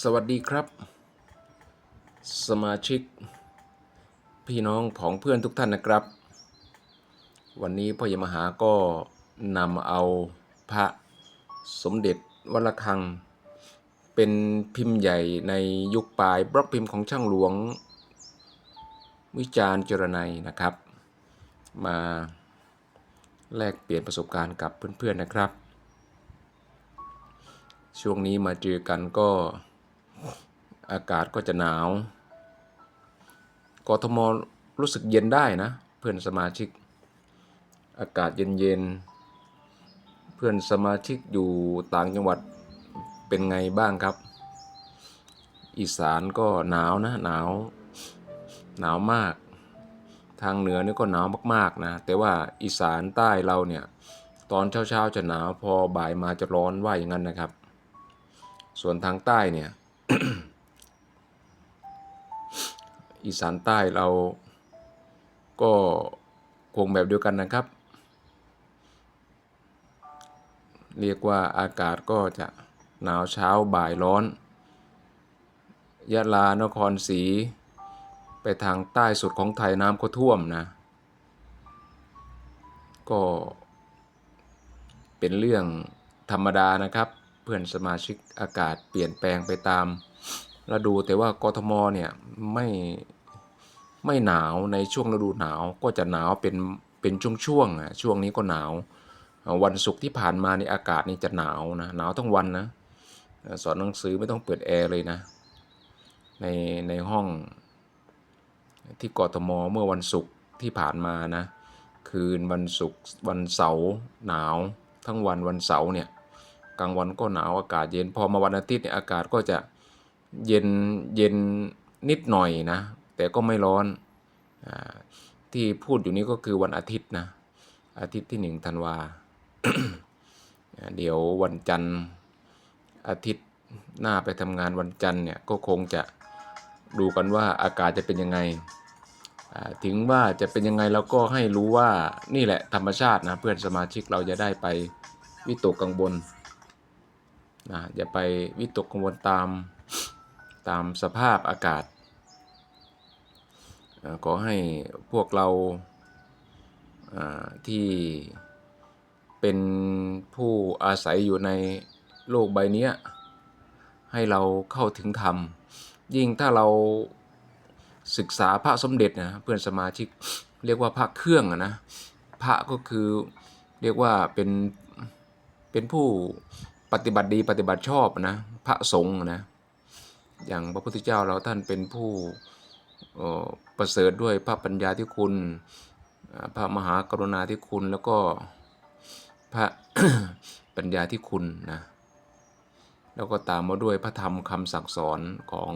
สวัสดีครับ สมาชิก พี่น้องของเพื่อนทุกท่านนะครับ วันนี้พ่อยมหาก็นำเอาพระสมเด็จวัดระฆัง เป็นพิมพ์ใหญ่ในยุคปลายบล็อกพิมพ์ของช่างหลวง วิจารณ์เจรนัยนะครับ มาแลกเปลี่ยนประสบการณ์กับเพื่อนๆนะครับช่วงนี้มาเจอกันก็ อากาศก็จะหนาว กทมรู้สึกเย็นได้นะ เพื่อนสมาชิก อากาศเย็นๆ เพื่อนสมาชิกอยู่ต่างจังหวัดเป็นไงบ้างครับ อีสานก็หนาวนะหนาว หนาวมาก ทางเหนือนี่ก็หนาวมากๆนะ แต่ว่าอีสานใต้เราเนี่ยตอนเช้าๆจะหนาวพอบ่ายมาจะร้อนว่าอย่างนั้นนะครับ ส่วนทางใต้เนี่ย อีสานใต้เราก็คงแบบเดียวกันนะครับ เรียกว่าอากาศก็จะหนาวเช้าบ่ายร้อน ยะลานครศรีไปทางใต้สุดของไทยน้ำก็ท่วมนะ ก็เป็นเรื่องธรรมดานะครับ เพื่อนสมาชิกอากาศเปลี่ยนแปลงไปตามฤดูแต่ว่ากทมเนี่ยไม่ ไม่หนาวในช่วงฤดูหนาวก็จะหนาวเป็นเป็นช่วงๆอะช่วงนี้ก็หนาว วันศุกร์ที่ผ่านมาในอากาศนี่จะหนาวนะหนาวทั้งวันนะสอนหนังสือไม่ต้องเปิดแอร์เลยนะในในห้องที่กทมเมื่อวันศุกร์ที่ผ่านมานะคืนวันศุกร์วันเสาร์หนาว ทั้งวันวันเสาร์เนี่ยกลางวันก็หนาวอากาศเย็นพอมาวันอาทิตย์เนี่ยอากาศก็จะเย็นเย็นนิดหน่อยนะ แต่ก็ไม่ร้อนอที่พูดอยู่นี้ก็คือวันอาทิตย์นะ อาทิตย์ที่หนึ่งธันวา เดี๋ยววันจันทร์อาทิตย์หน้าไปทำงานวันจันทร์เนี่ยก็คงจะดูกันว่าอากาศจะเป็นยังไง ถึงว่าจะเป็นยังไงเราก็ให้รู้ว่านี่แหละธรรมชาตินะเพื่อนสมาชิกเราจะได้ไปวิตกกังวลนะอย่าไปวิตกกังวลตามตามสภาพอากาศ ขอให้พวกเราที่เป็นผู้อาศัยอยู่ในโลกใบนี้ให้เราเข้าถึงธรรม ยิ่งถ้าเราศึกษาพระสมเด็จนะเพื่อนสมาชิกเรียกว่าพระเครื่องนะพระก็คือเรียกว่าเป็นเป็นผู้ปฏิบัติดีปฏิบัติชอบนะพระสงฆ์นะอย่างพระพุทธเจ้าเราท่านเป็นผู้ ประเสริฐด้วยพระปัญญาที่คุณ พระมหากรุณาที่คุณแล้วก็พระปัญญาที่คุณนะแล้วก็ตามมาด้วยพระธรรมคำสั่งสอนของ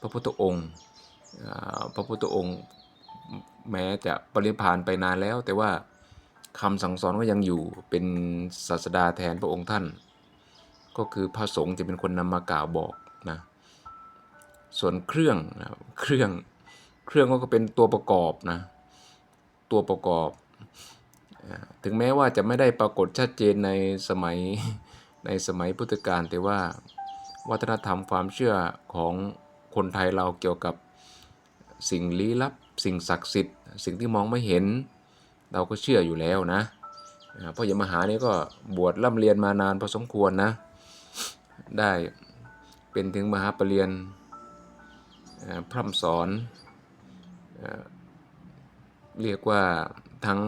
พระพุทธองค์พระพุทธองค์แม้จะปริพานไปนานแล้ว แต่ว่าคำสั่งสอนก็ยังอยู่เป็นศาสดาแทนพระองค์ท่าน ก็คือพระสงฆ์จะเป็นคนนำมากล่าวบอกนะ ส่วนเครื่องนะเครื่องเครื่องก็เป็นตัวประกอบนะตัวประกอบ ถึงแม้ว่าจะไม่ได้ปรากฏชัดเจนในสมัยในสมัยพุทธกาลแต่ว่าวัฒนธรรมความเชื่อของคนไทยเราเกี่ยวกับสิ่งลี้ลับ สิ่งศักดิ์สิทธิ์ สิ่งที่มองไม่เห็น เราก็เชื่ออยู่แล้วนะอ่าพ่อใหญ่มหานี่ก็บวชร่ำเรียนมานานพอสมควรนะ ได้เป็นถึงมหาปรริญญา พร่ำสอน เรียกว่าทั้ง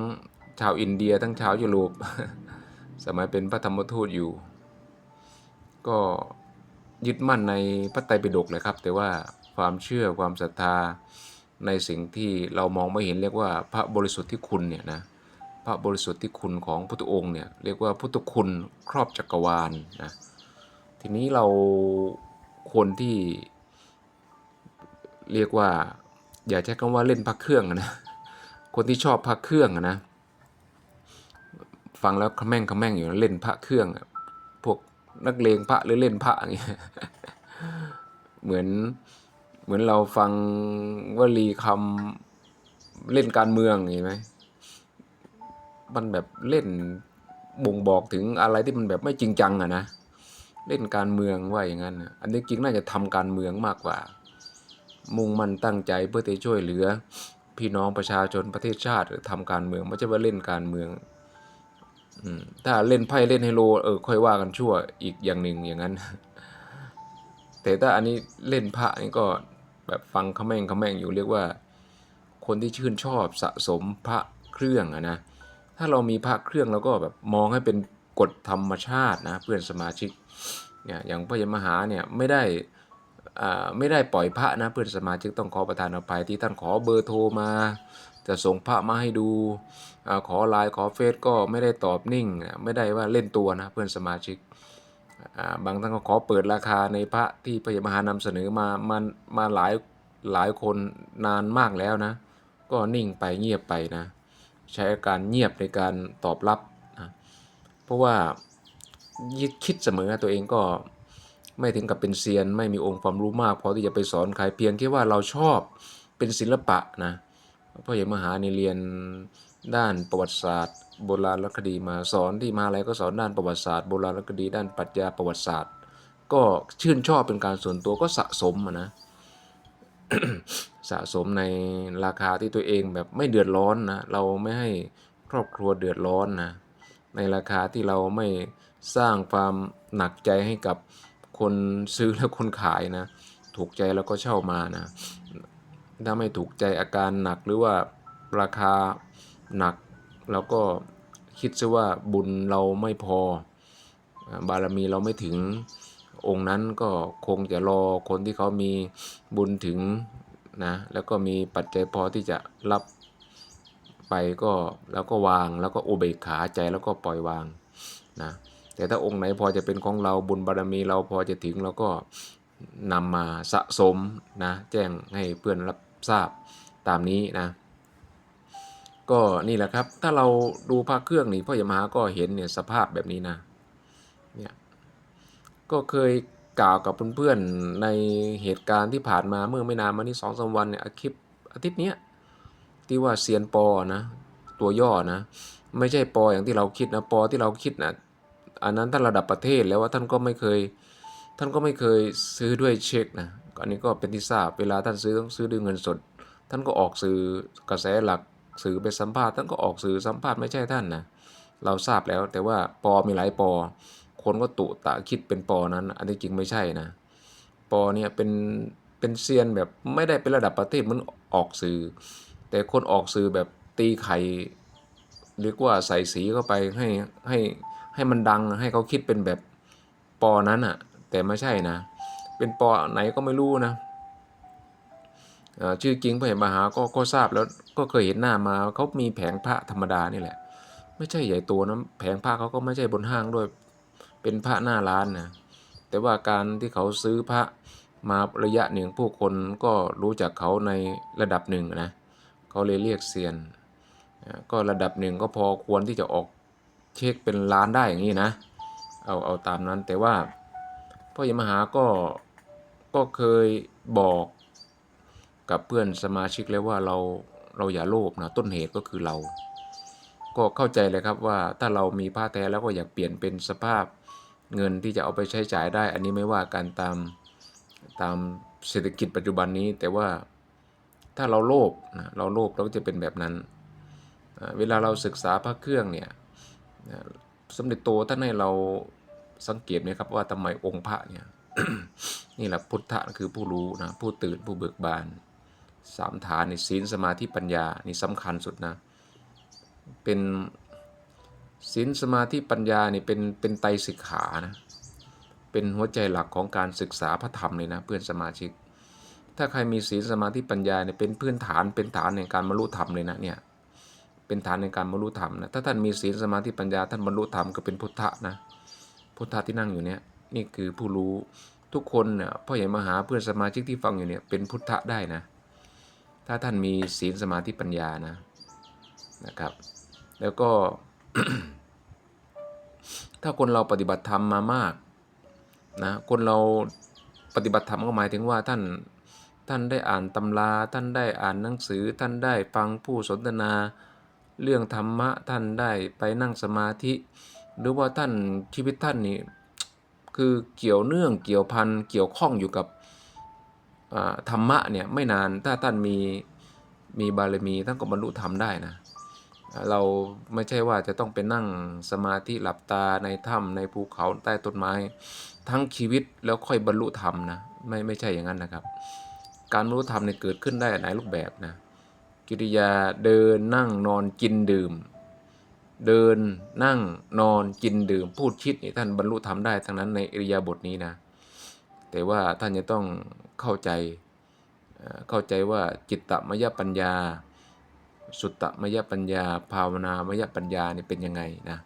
ชาวอินเดีย ทั้งชาวยุโรปสมัยเป็นพระธรรมทูตอยู่ ก็ยึดมั่นในพระไตรปิฎกเลยครับ แต่ว่าความเชื่อความศรัทธาในสิ่งที่เรามองไม่เห็นเรียกว่าพระบริสุทธิ์ที่คุณเนี่ยนะพระบริสุทธิ์ที่คุณของพุทธองค์เนี่ยเรียกว่าพุทธคุณครอบจักรวาลนะทีนี้เราคนที่ เรียกว่า อย่าใช้คำว่าเล่นพระเครื่องนะคนที่ชอบพระเครื่องนะฟังแล้วขแม่งขแม่งอยู่นะเล่นพระเครื่องพวกนักเลงพระหรือเล่นพระอย่างเงี้ยเหมือนเหมือนเราฟังวลีคำเล่นการเมืองเห็นไหมมันแบบเล่นบ่งบอกถึงอะไรที่มันแบบไม่จริงจังอะนะเล่นการเมืองว่าอย่างนั้นอันนี้จริงน่าจะทำการเมืองมากกว่า มุ่งมั่นตั้งใจเพื่อจะช่วยเหลือ พี่น้องประชาชนประเทศชาติหรือทำการเมืองไม่ใช่ว่าเล่นการเมืองถ้าเล่นไพ่เล่นไฮโลเออค่อยว่ากันชั่วอีกอย่างหนึ่งอย่างนั้น แต่ถ้าอันนี้เล่นพระนี่ก็แบบฟังเขม่งเขม่งอยู่เรียกว่า คนที่ชื่นชอบสะสมพระเครื่องอะนะถ้าเรามีพระเครื่องเราก็แบบมองให้เป็นกฎธรรมชาตินะเพื่อนสมาชิกเนี่ยอย่างพระยมหาเนี่ยไม่ได้ ไม่ได้ปล่อยพระนะเพื่อนสมาชิกต้องขอประทานอภัยที่ท่านขอเบอร์โทรมา จะส่งพระมาให้ดูอขอไลน์ขอเฟซก็ไม่ได้ตอบนิ่ง ไม่ได้ว่าเล่นตัวนะเพื่อนสมาชิกบางท่านก็ขอเปิดราคาในพระที่พระยมหานำเสนอมามามาหลายหลายคนนานมากแล้วนะ ก็นิ่งไปเงียบไปนะ ใช้อาการเงียบในการตอบรับนะเพราะว่ายึดคิดเสมอตัวเองก็ ไม่ถึงกับเป็นเซียน ไม่มีองค์ความรู้มากพอที่จะไปสอนใครเพียงแค่ว่าเราชอบเป็นศิลปะนะพราะอย่างมหาในเรียนด้านประวัติศาสตร์ โบราณคดีมาสอนที่มหาอะไรก็สอนด้านประวัติศาสตร์โบราณคดีด้านปรัชญาประวัติศาสตร์ ก็ชื่นชอบเป็นการส่วนตัวก็สะสมนะสะสมในราคาที่ตัวเองแบบไม่เดือดร้อนนะเราไม่ให้ครอบครัวเดือดร้อนนะในราคาที่เราไม่สร้างความหนักใจให้กับ คนซื้อและคนขายนะ ถูกใจแล้วก็เช่ามานะ ถ้าไม่ถูกใจอาการหนักหรือว่าราคาหนักเราก็คิดซะว่าบุญเราไม่พอ บารมีเราไม่ถึงองค์นั้นก็คงจะรอคนที่เขามีบุญถึงนะแล้วก็มีปัจจัยพอที่จะรับไปก็แล้วก็วางแล้วก็อุเบกขาใจแล้วก็ปล่อยวางนะ แต่ถ้าองค์ไหนพอจะเป็นของเราบุญบารมีเราพอจะถึงเราก็นำมาสะสมนะแจ้งให้เพื่อนรับทราบตามนี้นะ ก็นี่แหละครับ ถ้าเราดูพระเครื่องนี่พ่อยามาก็เห็นเนี่ยสภาพแบบนี้นะเนี่ยก็เคยกล่าวกับเพื่อนๆในเหตุการณ์ที่ผ่านมาเมื่อไม่นานมานี้สองสามวันเนี่ยอาคลิปอาทิตย์เนี้ยที่ว่าเซียนปอนะ ตัวย่อนะ ไม่ใช่ปออย่างที่เราคิดนะปอที่เราคิดนะ อันนั้นท่านระดับประเทศแล้วว่าท่านก็ไม่เคย ท่านก็ไม่เคยซื้อด้วยเช็คนะอันนี้ก็เป็นที่ทราบเวลาท่านซื้อต้องซื้อด้วยเงินสด ท่านก็ออกสื่อกระแสหลักสื่อไปสัมภาษณ์ท่านก็ออกสื่อสัมภาษณ์ไม่ใช่ท่านนะเราทราบแล้วแต่ว่าปอมีหลายปอ คนก็ตุตะคิดเป็นปอนั้น อันที่จริงไม่ใช่นะปอเนี่ยเป็นเป็นเซียนแบบไม่ได้เป็นระดับประเทศมันออกสื่อ แต่คนออกสื่อแบบตีไข่เรียกว่าใส่สีเข้าไปให้ให้ ให้มันดังให้เขาคิดเป็นแบบปอนั้นอะแต่ไม่ใช่นะ เป็นปอไหนก็ไม่รู้นะชื่อจริงพระเห็นมหาก็ก็ทราบแล้วก็เคยเห็นหน้ามาเขามีแผงพระธรรมดานี่แหละ ไม่ใช่ใหญ่โตนะแผงพระเขาก็ไม่ใช่บนห้างด้วยเป็นพระหน้าร้านนะแต่ว่าการที่เขาซื้อพระมาระยะหนึ่งผู้คนก็รู้จักเขาในระดับหนึ่งนะเขาเลยเรียกเซียน ก็ระดับหนึ่งก็พอควรที่จะออก เช็คเป็นล้านได้อย่างนี้นะ เอาเอาตามนั้นแต่ว่าพ่อยมหาก็ก็เคยบอกกับเพื่อนสมาชิกแล้วว่าเราเราอย่าโลภนะต้นเหตุก็คือเรา ก็เข้าใจเลยครับว่าถ้าเรามีผ้าแท้แล้วก็อยากเปลี่ยนเป็นสภาพเงินที่จะเอาไปใช้จ่ายได้ อันนี้ไม่ว่ากันตามตามเศรษฐกิจปัจจุบันนี้ แต่ว่าถ้าเราโลภนะเราโลภเราก็จะเป็นแบบนั้น เวลาเราศึกษาพระเครื่องเนี่ย สมเด็จโตท่านให้เราสังเกตไหมครับว่าทำไมองค์พระเนี่ยนี่แหละพุทธะคือผู้รู้นะผู้ตื่นผู้เบิกบานสามฐานในศีลสมาธิปัญญานี่สำคัญสุดนะเป็นศีลสมาธิปัญญานี่เป็นเป็นไตสิกขานะเป็นหัวใจหลักของการศึกษาพระธรรมเลยนะเพื่อนสมาชิก ถ้าใครมีศีลสมาธิปัญญาเนี่ยเป็นพื้นฐานเป็นฐานในการบรรลุธรรมเลยนะเนี่ย เป็นฐานในการบรรลุธรรมนะถ้าท่านมีศีลสมาธิปัญญาท่านบรรลุธรรมก็เป็นพุทธะนะพุทธะที่นั่งอยู่เนี่ยนี่คือผู้รู้ทุกคนเนี่ยพ่อใหญ่มหาเพื่อนสมาชิกที่ฟังอยู่เนี่ยเป็นพุทธะได้นะ ถ้าท่านมีศีลสมาธิปัญญานะนะครับ แล้วก็ ถ้าคนเราปฏิบัติธรรมมามากนะคนเราปฏิบัติธรรมก็หมายถึงว่าท่านท่านได้อ่านตำรา ท่านได้อ่านหนังสือ ท่านได้ฟังผู้สนทนา เรื่องธรรมะท่านได้ไปนั่งสมาธิ หรือว่าท่านชีวิตท่านนี่คือเกี่ยวเนื่องเกี่ยวพันเกี่ยวข้องอยู่กับธรรมะเนี่ยไม่นานถ้าท่านมีมีบารมีท่านก็บรรลุธรรมได้นะเราไม่ใช่ว่าจะต้องไปนั่งสมาธิหลับตาในถ้ำในภูเขาใต้ต้นไม้ ทั้งชีวิตแล้วค่อยบรรลุธรรมนะไม่ไม่ใช่อย่างนั้นนะครับ การบรรลุธรรมเนี่ยเกิดขึ้นได้หลายรูปแบบนะ กิริยาเดินนั่งนอนกินดื่ม เดินนั่งนอนกินดื่ม พูดคิดนี่ท่านบรรลุธรรมได้ทั้งนั้นในอิริยาบถนี้นะ แต่ว่าท่านจะต้องเข้าใจเข้าใจว่าจิตตมยปัญญา สุตตมยปัญญา ภาวนามยปัญญานี่เป็นยังไงนะ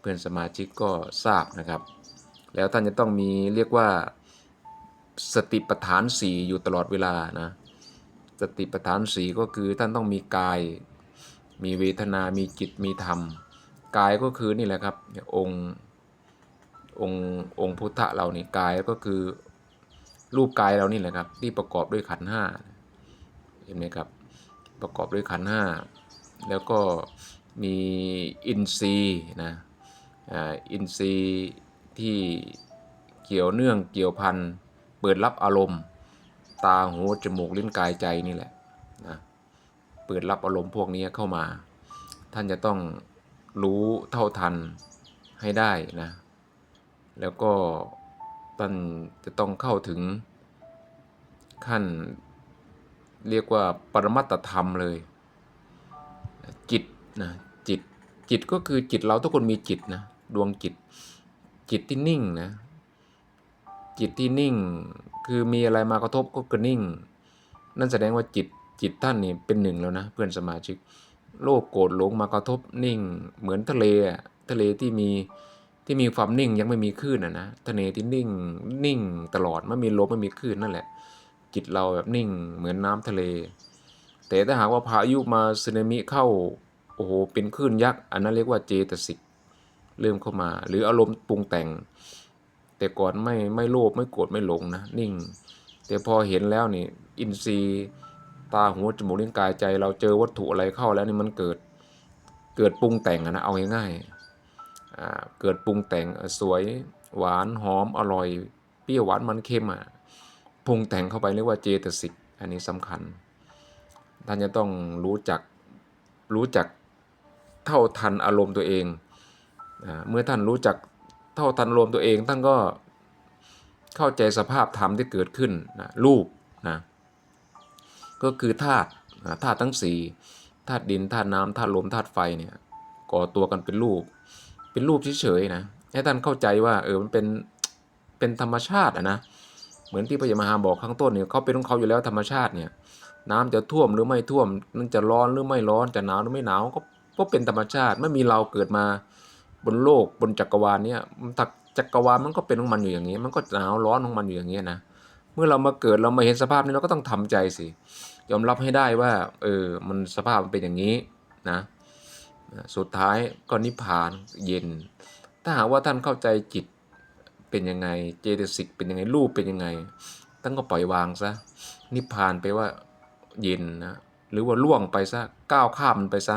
เพื่อนสมาชิกก็ทราบนะครับ แล้วท่านจะต้องมีเรียกว่าสติปัฏฐานสี่อยู่ตลอดเวลานะ สติปัฏฐานสี่ก็คือท่านต้องมีกาย มีเวทนา มีจิต มีธรรม กายก็คือนี่แหละครับองค์องค์องค์พุทธะเรานี่กายก็คือรูปกายเรานี่แหละครับที่ประกอบด้วยขันห้าเห็นไหมครับประกอบด้วยขันห้าแล้วก็มีอินทรีย์นะอินทรีย์ที่เกี่ยวเนื่องเกี่ยวพันเปิดรับอารมณ์ ตาหูจมูกลิ้นกายใจนี่แหละนะเปิดรับอารมณ์พวกนี้เข้ามา ท่านจะต้องรู้เท่าทันให้ได้นะ แล้วก็ท่านจะต้องเข้าถึงขั้นเรียกว่าปรมัตธรรมเลย จิตนะจิตจิตก็คือจิตเราทุกคนมีจิตนะดวงจิตจิตที่นิ่งนะ จิตที่นิ่ง คือมีอะไรมากระทบก็กระนิ่ง นั่นแสดงว่าจิตจิตท่านนี่เป็นหนึ่งแล้วนะเพื่อนสมาชิก โลภโกรธหลงมากระทบนิ่ง เหมือนทะเลทะเลที่มีที่มีความนิ่งยังไม่มีคลื่นอะนะทะเลที่นิ่งนิ่งตลอดไม่มีลมไม่มีคลื่นนั่นแหละ จิตเราแบบนิ่งเหมือนน้ำทะเล แต่ถ้าหากว่าพายุมาสึนามิเข้าโอ้โหเป็นคลื่นยักษ์อันนั้นเรียกว่าเจตสิกเริ่มเข้ามา หรืออารมณ์ปรุงแต่ง แต่ก่อนไม่ไม่โลภไม่โกรธไม่หลงนะนิ่ง แต่พอเห็นแล้วนี่อินทรีย์ตาหูจมูกลิ้นกายใจ เราเจอวัตถุอะไรเข้าแล้วนี่มันเกิดเกิดปรุงแต่งนะเอาง่ายๆเกิดปรุงแต่งสวยหวานหอมอร่อย เปรี้ยวหวานมันเค็มอะปรุงแต่งเข้าไปเรียกว่าเจตสิกอันนี้สำคัญท่านจะต้องรู้จักรู้จักเท่าทันอารมณ์ตัวเองอเมื่อท่านรู้จัก เท่าทันอารมตัวเองท่านก็เข้าใจสภาพธรรมที่เกิดขึ้นนะรูปนะก็คือธาตุธาตุทั้งสี่ธาตุดินธาตุน้ำธาตุลมธาตุไฟเนี่ยก่อตัวกันเป็นรูป เป็นรูปเฉยๆนะให้ท่านเข้าใจว่าเออมันเป็นเป็นธรรมชาติอะนะเหมือนที่พระยามหาบอกข้างต้นเนี่ยเขาเป็นของเขาอยู่แล้วธรรมชาติเนี่ยน้ำจะท่วมหรือไม่ท่วมมันจะร้อนหรือไม่ร้อนจะหนาวหรือไม่หนาวก็ก็เป็นธรรมชาติไม่มีเราเกิดมา บนโลกบนจักรวาลเนี่ยมันจักจักรวาลมันก็เป็นของมันอยู่อย่างนี้ มันก็หนาวร้อนของมันอยู่อย่างนี้นะเมื่อเรามาเกิดเรามาเห็นสภาพนี้เราก็ต้องทำใจสิยอมรับให้ได้ว่าเออมันสภาพมันเป็นอย่างนี้นะสุดท้ายก็นิพพานเย็น ถ้าหากว่าท่านเข้าใจจิตเป็นยังไงเจตสิกเป็นยังไงรูปเป็นยังไงท่านก็ปล่อยวางซะนิพพานไปว่าเย็นนะหรือว่าล่วงไปซะก้าวข้ามมันไปซะ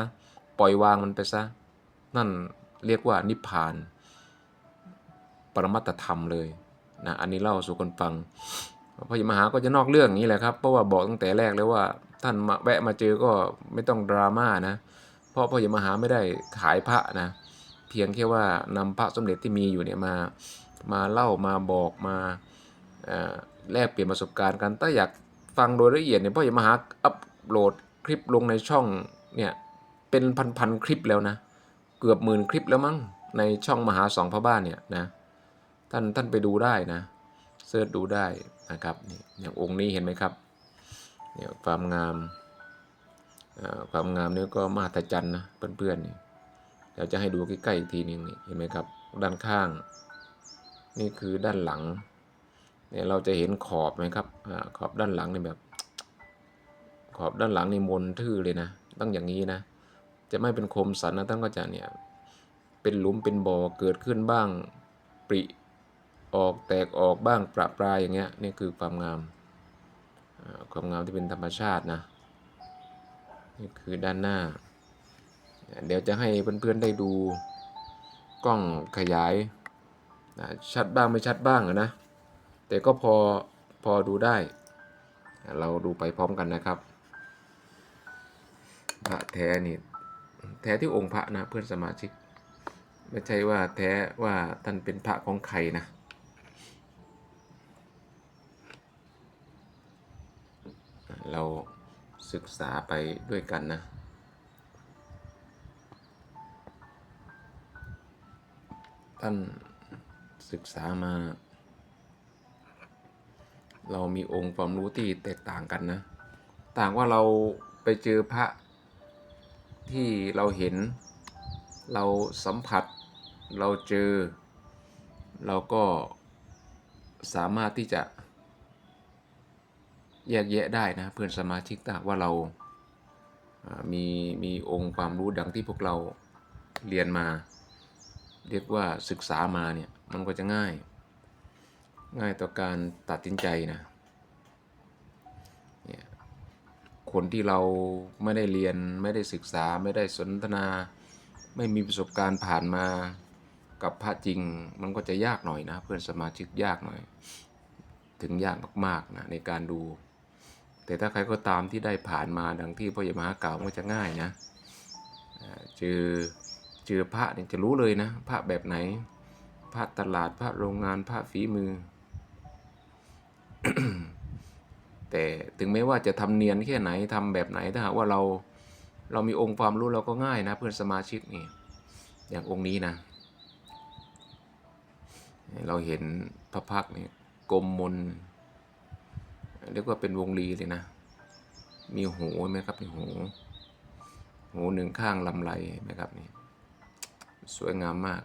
ปล่อยวางมันไปซะนั่น เรียกว่านิพพาน ปรมัตธรรมเลยนะอันนี้เล่าสู่คนฟังพระยมหาก็จะนอกเรื่องอย่างนี้แหละครับ เพราะว่าบอกตั้งแต่แรกแล้วว่าท่านมาแวะมาเจอก็ไม่ต้องดราม่านะ เพราะพระยมหาไม่ได้ขายพระนะ เพียงแค่ว่านำพระสมเด็จที่มีอยู่เนี่ยมามาเล่ามาบอกมาแลกเปลี่ยนประสบการณ์กัน ถ้าอยากฟังโดยละเอียดเนี่ยพ่อย่มหาอัปโหลดคลิปลงในช่องเนี่ยเป็นพันๆคลิปแล้วนะ เกือบหมื่นคลิปแล้วมั้งในช่องมหาสองพระบ้านเนี่ยนะท่านท่านไปดูได้นะเสิร์ชดูได้นะครับนี่อย่างองค์นี้เห็นไหมครับเนี่ยความงามอ่อความงามเนี่ยก็มหัศจรรย์นะเพื่อนๆนี่เดี๋ยวจะให้ดูใกล้ๆอีกทีนึงเห็นไหมครับ ด้านข้าง นี่คือด้านหลังเนี่ยเราจะเห็นขอบไหมครับอขอบด้านหลังนี่แบบ ขอบด้านหลังนี่มนทื่อเลยนะต้องอย่างนี้นะ จะไม่เป็นคมสันนะท่านก็จะเนี่ยเป็นหลุมเป็นบ่อเกิดขึ้นบ้างปริออกแตกออกบ้างประปรายอย่างเงี้ยนี่คือความงามความงามที่เป็นธรรมชาตินะนี่คือด้านหน้า เดี๋ยวจะให้เพื่อนๆได้ดูกล้องขยายชัดบ้างไม่ชัดบ้างนะแต่ก็พอพอดูได้ เราดูไปพร้อมกันนะครับพระแท้นี่ แท้ที่องค์พระนะเพื่อนสมาชิก ไม่ใช่ว่าแท้ว่าท่านเป็นพระของใครนะเราศึกษาไปด้วยกันนะ ท่านศึกษามา เรามีองค์ความรู้ที่แตกต่างกันนะ ต่างว่าเราไปเจอพระ ที่เราเห็น เราสัมผัส เราเจอ เราก็สามารถที่จะแยกแยะได้นะเพื่อนสมาชิกถ้าว่าเราอ่ามีมีองค์ความรู้ดังที่พวกเราเรียนมา เรียกว่าศึกษามาเนี่ยมันก็จะง่าย ง่ายต่อการตัดสินใจนะ คนที่เราไม่ได้เรียนไม่ได้ศึกษาไม่ได้สนทนา ไม่มีประสบการณ์ผ่านมากับพระจริงมันก็จะยากหน่อยนะ เพื่อนสมาชิกยากหน่อย ถึงยากมากๆนะในการดู แต่ถ้าใครก็ตามที่ได้ผ่านมาดังที่พ่อใหญ่มหากล่าวก็จะง่ายนะเจอเจอพระเนี่ยจะรู้เลยนะพระแบบไหนพระตลาดพระโรงงานพระฝีมือ แต่ถึงแม้ว่าจะทำเนียนแค่ไหนทำแบบไหนถ้าหากว่าเราเรามีองค์ความรู้เราก็ง่ายนะเพื่อนสมาชิกนี่อย่างองค์นี้นะ เราเห็นพระพักนี่กลมมนเรียกว่าเป็นวงรีเลยนะ มีหูไหมครับมีหูหูหนึ่งข้างลำไรไหมครับนี่สวยงามมาก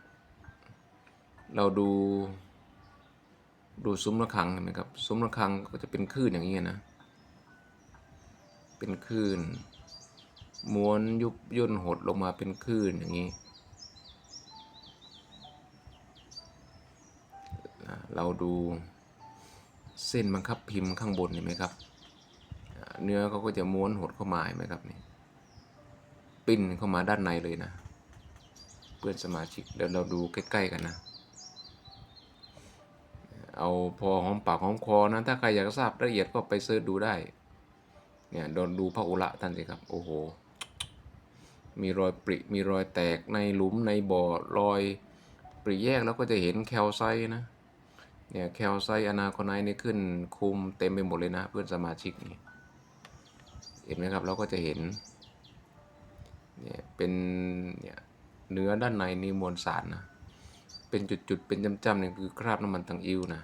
เราดู ดูซุ้มระฆังเห็นไหมครับซุ้มระฆังก็จะเป็นคลื่นอย่างนี้นะ เป็นคลื่นม้วนยุบย่นหดลงมาเป็นคลื่นอย่างนี้ เราดูเส้นบังคับพิมพ์ข้างบนเห็นไหมครับ เนื้อเขาก็จะม้วนหดเข้ามาเห็นไหมครับนี่ปิ้นเข้ามาด้านในเลยนะ เพื่อนสมาชิกเดี๋ยวเราดูใกล้ ๆ กันนะ เอาพอหอมปากหอมคอนะถ้าใครอยากทราบรายละเอียดก็ไปเสิร์ชดูได้เนี่ยโดนดูพระอุระท่านสิครับ โอ้โห มีรอยปริมีรอยแตกในหลุมในบ่อรอยปริแยกแล้วก็จะเห็นแคลไซนะเนี่ยแคลไซอนาคอนไนนี่ขึ้นคุมเต็มไปหมดเลยนะเพื่อนสมาชิกนี่เห็นไหมครับเราก็จะเห็นเนี่ยเป็นเนี่ยเนื้อด้านในนี่มวลสารนะ เป็นจุดๆ เป็นจ้ำๆนี่คือคราบน้ำมันตังอิ้วนะ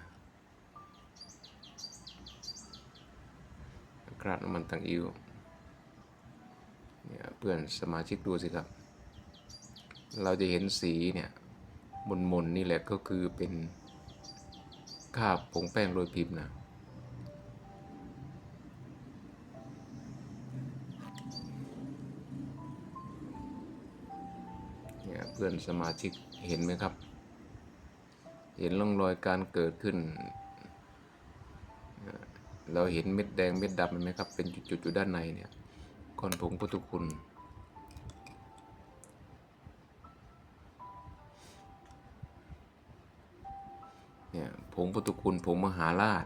คราบน้ำมันตังอิ้วเนี่ยเพื่อนสมาชิกดูสิครับ เราจะเห็นสีเนี่ยมนๆนี่แหละก็คือเป็นคราบผงแป้งโรยพิมพ์นะเนี่ยเพื่อนสมาชิกเห็นไหมครับ เห็นร่องรอยการเกิดขึ้น เราเห็นเม็ดแดงเม็ดดำเห็นไหมครับ เป็นจุดๆอยู่ด้านในเนี่ยก้อนผงพุทธคุณเนี่ยผงพุทธคุณผงมหาราช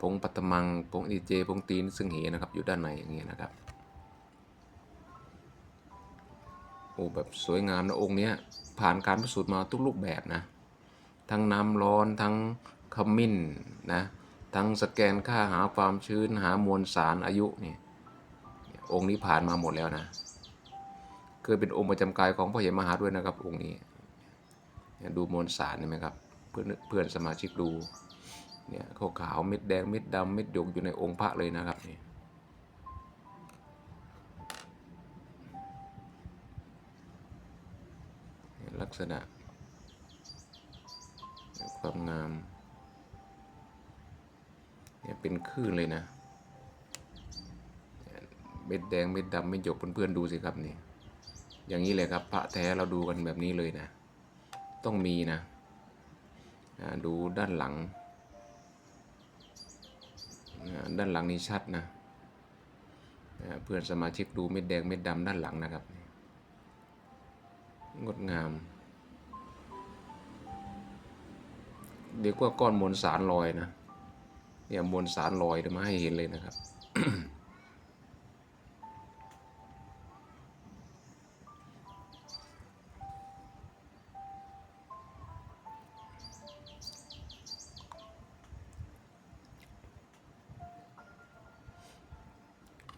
ผงปัตตมังผงอีเจผงตีนซึ่งเหนะครับอยู่ด้านในอย่างเงี้ยนะครับโอ้แบบสวยงามนะองค์เนี้ยผ่านการพิสูจน์มาทุกรูปแบบนะ ทั้งน้ำร้อนทั้งขมิ้นนะทั้งสแกนค่าหาความชื้นหามวลสารอายุนี่องค์นี้ผ่านมาหมดแล้วนะ เคยเป็นองค์ประจำกายของพ่อใหญ่มหาด้วยนะครับ องค์นี้ดูมวลสารเห็นไหมครับเพื่อนเพื่อนสมาชิกดูเนี่ยขาวขาวเม็ดแดงเม็ดดำเม็ดหยกอยู่ในองค์พระเลยนะครับนี่ลักษณะ ความงาม เนี่ยเป็นคลื่นเลยนะเม็ดแดงเม็ดดำเม็ดหยกเพื่อนๆดูสิครับนี่ อย่างนี้เลยครับ พระแท้เราดูกันแบบนี้เลยนะ ต้องมีนะดูด้านหลัง ด้านหลังนี่ชัดนะ เพื่อนสมาชิกดูเม็ดแดงเม็ดดำด้านหลังนะครับ งดงาม เรียกว่าก้อนมวลสารลอยนะเนี่ยมวลสารลอยเดี๋ยวมาให้เห็นเลยนะครับ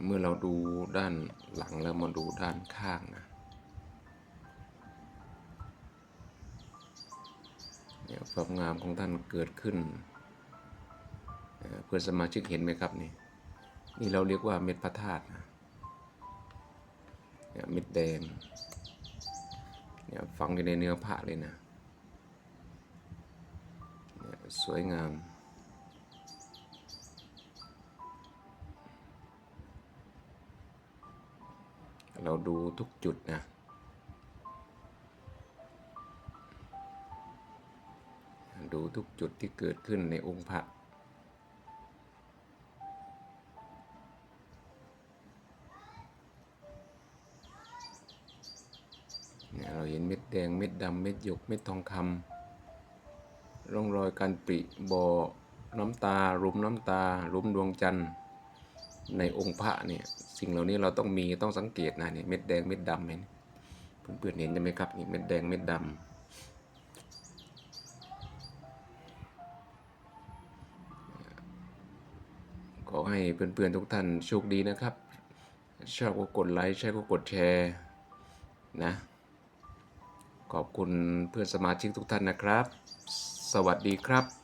เมื่อเราดูด้านหลังแล้วมาดูด้านข้างนะ ความงามของท่านเกิดขึ้น เพื่อนสมาชิกเห็นไหมครับนี่นี่เราเรียกว่าเม็ดพระธาตุนะเนี่ยเม็ดแดงเนี่ยฝังอยู่ในเนื้อพระเลยนะเนี่ยสวยงามเราดูทุกจุดนะ ดูทุกจุดที่เกิดขึ้นในองค์พระเนี่ยเราเห็นเม็ดแดงเม็ดดำเม็ดหยกเม็ดทองคำร่องรอยการปริบอน้ำตาหลุมน้ำตาลุมดวงจันทร์ในองค์พระเนี่ยสิ่งเหล่านี้เราต้องมีต้องสังเกตนะเนี่ยเม็ดแดงเม็ดดำเห็นเพื่อนๆเห็นใช่ไหมครับนี่เม็ดแดงเม็ดดำ ให้เพื่อนๆทุกท่านโชคดีนะครับ ชอบก็กดไลค์ใช่ก็กดแชร์นะ ขอบคุณเพื่อนสมาชิกทุกท่านนะครับ สวัสดีครับ